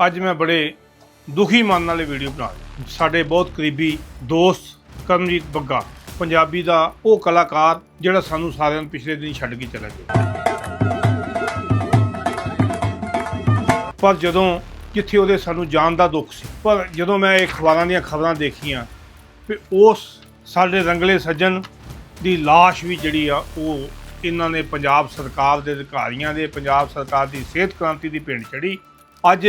ਅੱਜ ਮੈਂ ਬੜੇ ਦੁਖੀ ਮਨ ਨਾਲ ਇਹ ਵੀਡੀਓ ਬਣਾ ਰਿਹਾ। ਸਾਡੇ ਬਹੁਤ ਕਰੀਬੀ ਦੋਸਤ ਕਰਮਜੀਤ ਬੱਗਾ, ਪੰਜਾਬੀ ਦਾ ਉਹ ਕਲਾਕਾਰ ਜਿਹੜਾ ਸਾਨੂੰ ਸਾਰਿਆਂ ਨੂੰ ਪਿਛਲੇ ਦਿਨ ਛੱਡ ਕੇ ਚਲਾ ਗਿਆ। ਪਰ ਜਦੋਂ ਜਿੱਥੇ ਉਹਦੇ ਸਾਨੂੰ ਜਾਣ ਦਾ ਦੁੱਖ ਸੀ, ਪਰ ਜਦੋਂ ਮੈਂ ਇਹ ਅਖਬਾਰਾਂ ਦੀਆਂ ਖਬਰਾਂ ਦੇਖੀਆਂ ਵੀ ਉਸ ਸਾਡੇ ਰੰਗਲੇ ਸੱਜਣ ਦੀ ਲਾਸ਼ ਵੀ ਜਿਹੜੀ ਆ, ਉਹ ਇਹਨਾਂ ਨੇ ਪੰਜਾਬ ਸਰਕਾਰ ਦੇ ਅਧਿਕਾਰੀਆਂ ਦੇ, ਪੰਜਾਬ ਸਰਕਾਰ ਦੀ ਸਿਹਤ ਕ੍ਰਾਂਤੀ ਦੀ ਪਿੰਡ ਚੜੀ ਅੱਜ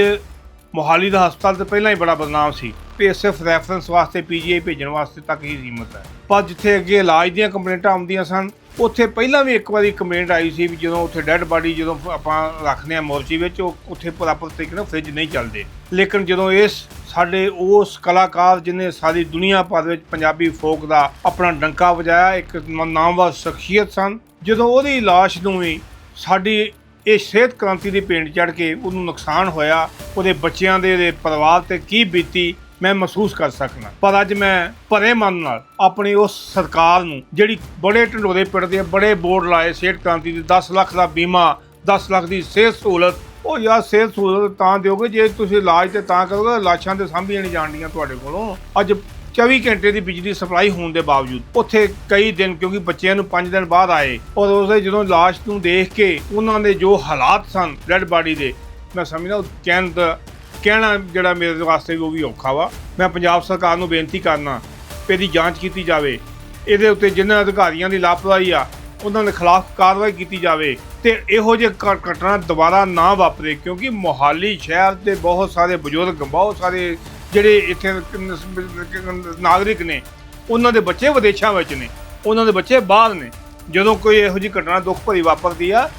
ਮੋਹਾਲੀ ਦਾ ਹਸਪਤਾਲ ਤੇ ਪਹਿਲਾਂ ਹੀ ਬੜਾ ਬਦਨਾਮ ਸੀ। ਤੇ ਸਿਰਫ ਰੈਫਰੈਂਸ ਵਾਸਤੇ ਪੀਜੀਆਈ ਭੇਜਣ ਵਾਸਤੇ ਤੱਕ ਹੀ ਸੀਮਤ ਹੈ। ਪਰ ਜਿੱਥੇ ਅੱਗੇ ਇਲਾਜ ਦੀਆਂ ਕੰਪਲੇਂਟਾਂ ਆਉਂਦੀਆਂ ਸਨ, ਉੱਥੇ ਪਹਿਲਾਂ ਵੀ ਇੱਕ ਵਾਰੀ ਕੰਪਲੇਂਟ ਆਈ ਸੀ ਵੀ ਜਦੋਂ ਉੱਥੇ ਡੈੱਡ ਬਾਡੀ ਜਦੋਂ ਆਪਾਂ ਰੱਖਦੇ ਆ ਮੋਰਚੀ ਵਿੱਚ, ਉਹ ਉੱਥੇ ਪ੍ਰੋਪਰ ਤਰੀਕੇ ਨਾਲ ਫ੍ਰਿਜ ਨਹੀਂ ਚੱਲਦੇ। ਲੇਕਿਨ ਜਦੋਂ ਇਸ ਸਾਡੇ ਉਸ ਕਲਾਕਾਰ ਜਿਨੇ ਸਾਰੀ ਦੁਨੀਆ ਭਰ ਵਿੱਚ ਪੰਜਾਬੀ ਫੋਕ ਦਾ ਆਪਣਾ ਡੰਕਾ ਵਜਾਇਆ, ਇੱਕ ਨਾਮਵਰ ਸ਼ਖਸੀਅਤ ਸਨ, ਜਦੋਂ ਉਹਦੀ ਲਾਸ਼ ਨੂੰ ਵੀ ਸਾਡੀ ਇਹ ਸਿਹਤ ਕ੍ਰਾਂਤੀ ਦੀ ਪੇਂਟ ਚੜ ਕੇ ਉਹਨੂੰ ਨੁਕਸਾਨ ਹੋਇਆ, ਉਹਦੇ ਬੱਚਿਆਂ ਦੇ ਦੇ ਪਰਿਵਾਰ ਤੇ ਕੀ ਬੀਤੀ, ਮੈਂ ਮਹਿਸੂਸ ਕਰ ਸਕਦਾ। ਪਰ ਅੱਜ ਮੈਂ ਭਰੇ ਮਨ ਨਾਲ ਆਪਣੀ ਉਸ ਸਰਕਾਰ ਨੂੰ, ਜਿਹੜੀ ਬੜੇ ਢੰਡੋਰੇ ਪਿੰਡ ਦੇ ਬੜੇ ਬੋਰਡ ਲਾਏ ਸਿਹਤ ਕ੍ਰਾਂਤੀ ਦੇ 10 ਲੱਖ ਦਾ ਬੀਮਾ 10 ਲੱਖ ਦੀ ਸਿਹਤ ਸਹੂਲਤ, ਉਹ ਯਾਰ ਸਿਹਤ ਸਹੂਲਤ ਤਾਂ ਦਿਓਗੇ, ਜੇ ਤੁਸੀਂ ਇਲਾਜ ਤੇ ਤਾਂ ਕਰੋਗੇ ਲਾਸ਼ਾਂ ਤੇ ਸਾਂਭੀਆਂ ਨਹੀਂ ਜਾਣਦੀਆਂ ਤੁਹਾਡੇ ਕੋਲੋਂ। ਅੱਜ 24 ਘੰਟੇ ਦੀ ਬਿਜਲੀ ਸਪਲਾਈ ਹੋਣ ਦੇ ਬਾਵਜੂਦ ਉੱਥੇ ਕਈ ਦਿਨ, ਕਿਉਂਕਿ ਬੱਚਿਆਂ ਨੂੰ 5 ਦਿਨ ਬਾਅਦ ਆਏ, ਔਰ ਉਸਦੇ ਜਦੋਂ ਲਾਸ਼ ਨੂੰ ਦੇਖ ਕੇ ਉਹਨਾਂ ਦੇ ਜੋ ਹਾਲਾਤ ਸਨ ਡੈਡ ਬਾਡੀ ਦੇ, ਮੈਂ ਸਮਝਦਾ ਉਹ ਕਹਿਣ ਦਾ, ਕਹਿਣਾ ਜਿਹੜਾ ਮੇਰੇ ਵਾਸਤੇ ਵੀ ਉਹ ਵੀ ਔਖਾ ਵਾ। ਮੈਂ ਪੰਜਾਬ ਸਰਕਾਰ ਨੂੰ ਬੇਨਤੀ ਕਰਨਾ, ਵੀ ਇਹਦੀ ਜਾਂਚ ਕੀਤੀ ਜਾਵੇ, ਇਹਦੇ ਉੱਤੇ ਜਿਨ੍ਹਾਂ ਅਧਿਕਾਰੀਆਂ ਦੀ ਲਾਪਰਵਾਹੀ ਆ, ਉਹਨਾਂ ਦੇ ਖਿਲਾਫ ਕਾਰਵਾਈ ਕੀਤੀ ਜਾਵੇ, ਤੇ ਇਹੋ ਜਿਹੇ ਘਟਨਾ ਦੁਬਾਰਾ ਨਾ ਵਾਪਰੇ, ਕਿਉਂਕਿ ਮੋਹਾਲੀ ਸ਼ਹਿਰ ਦੇ ਬਹੁਤ ਸਾਰੇ ਬਜ਼ੁਰਗ, ਬਹੁਤ ਸਾਰੇ ਜਿਹੜੇ ਇੱਥੇ ਨਾਗਰਿਕ ਨੇ, ਉਹਨਾਂ ਦੇ ਬੱਚੇ ਵਿਦੇਸ਼ਾਂ ਵਿੱਚ ਨੇ, ਉਹਨਾਂ ਦੇ ਬੱਚੇ ਬਾਹਰ ਨੇ। ਜਦੋਂ ਕੋਈ ਇਹੋ ਜਿਹੀ ਘਟਨਾ ਦੁੱਖ ਭਰੀ ਵਾਪਰਦੀ ਆ,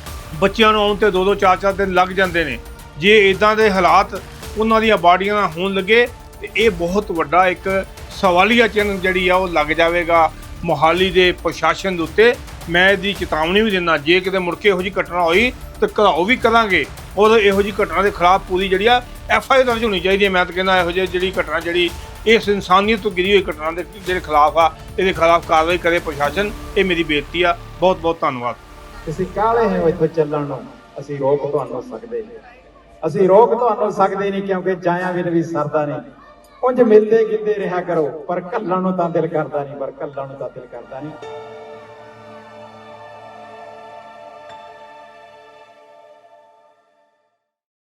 ਬੱਚਿਆਂ ਨੂੰ ਆਉਣ ਤੇ ਦੋ ਦੋ ਚਾਰ ਚਾਰ ਦਿਨ ਲੱਗ ਜਾਂਦੇ ਨੇ। ਜੇ ਇਦਾਂ ਦੇ ਹਾਲਾਤ ਉਹਨਾਂ ਦੀਆਂ ਬਾਡੀਆਂ ਨਾਲ ਹੋਣ ਲੱਗੇ, ਤੇ ਇਹ ਬਹੁਤ ਵੱਡਾ ਇੱਕ ਸਵਾਲੀਆ ਚਿੰਨ੍ਹ ਜਿਹੜੀ ਆ, ਉਹ ਲੱਗ ਜਾਵੇਗਾ। ਮੋਹਾਲੀ ਦੇ ਪ੍ਰਸ਼ਾਸਨ ਦੇ ਉੱਤੇ ਮੈਂ ਇਹਦੀ ਚੇਤਾਵਨੀ ਵੀ ਦਿੰਦਾ, ਜੇ ਕਿਤੇ ਮੁੜ ਕੇ ਇਹੋ ਜਿਹੀ ਘਟਨਾ ਹੋਈ ਤਾਂ ਘਰਾਓ ਵੀ ਕਰਾਂਗੇ ਔਰ ਇਹੋ ਜਿਹੀ ਘਟਨਾ ਦੇ ਖਿਲਾਫ ਪੂਰੀ ਜਿਹੜੀ ਆ ਐਫ ਆਈ ਦਰਜ ਹੋਣੀ ਚਾਹੀਦੀ ਹੈ। ਮੈਂ ਤਾਂ ਕਹਿੰਦਾ ਇਹੋ ਜਿਹੀ ਜਿਹੜੀ ਘਟਨਾ ਜਿਹੜੀ ਇਸ ਇਨਸਾਨੀਅਤ ਤੋਂ ਗਿਰੀ ਹੋਈ ਘਟਨਾ ਦੇ ਜਿਹੜੇ ਖਿਲਾਫ ਆ, ਇਹਦੇ ਖਿਲਾਫ ਕਾਰਵਾਈ ਕਰੇ ਪ੍ਰਸ਼ਾਸਨ, ਇਹ ਮੇਰੀ ਬੇਨਤੀ ਆ। ਬਹੁਤ ਬਹੁਤ ਧੰਨਵਾਦ। ਤੁਸੀਂ ਕਾਲੇ ਹੋ ਇੱਥੋਂ ਚੱਲਣ ਨੂੰ? ਅਸੀਂ ਰੋਕ ਤੁਹਾਨੂੰ ਸਕਦੇ। ਨਹੀਂ ਅਸੀਂ ਰੋਕ ਤੁਹਾਨੂੰ ਸਕਦੇ ਨਹੀਂ ਕਿਉਂਕਿ ਜਾਇਆ ਵੀ ਵੀ ਸਰਦਾ ਨਹੀਂ। ਉਂਝ ਮਿਲਦੇ ਗਿੱਦੇ ਰਿਹਾ ਕਰੋ, ਪਰ ਕੱਲਣ ਨੂੰ ਤਾਂ ਦਿਲ ਕਰਦਾ ਨਹੀਂ, ਪਰ ਕੱਲਣ ਨੂੰ ਤਾਂ ਦਿਲ ਕਰਦਾ ਨਹੀਂ।